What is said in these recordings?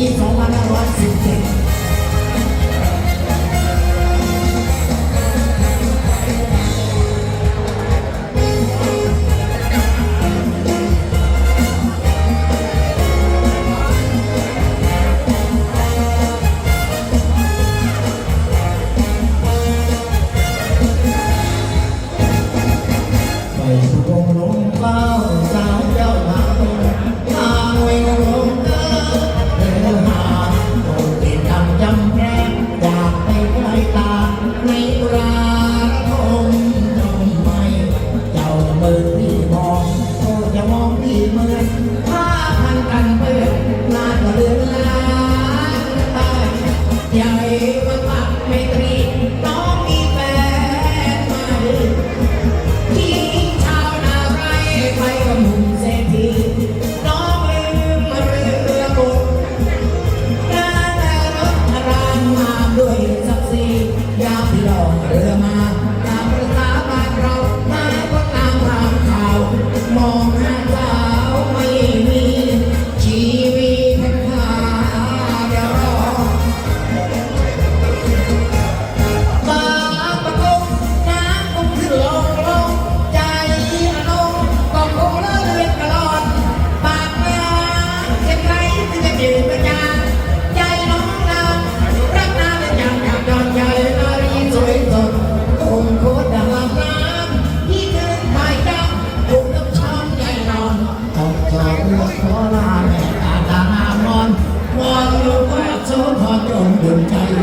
ี2517ไปทุกองลงเป้าใจ ไม่รักทมทำไเจ้ามือที่มองโอ้จะมองที่มือผ้าพันกันเปื้อนหน้าก็เลืองลางใหญ่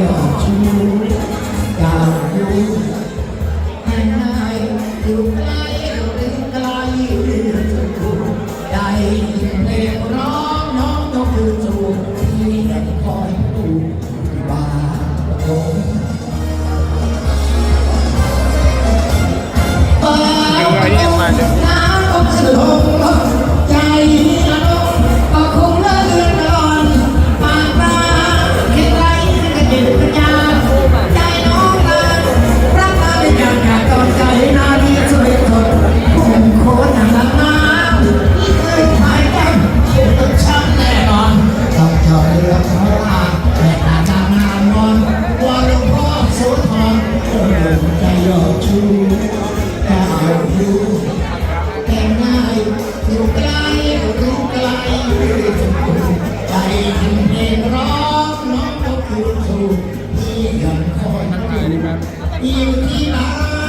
아껴줘 อยู่แต่ง่ายองไกลอยู่ไกลใจถึงเพลงร้องน้องก็คือถูกที่ยังคอยอยู่ที่บ้าน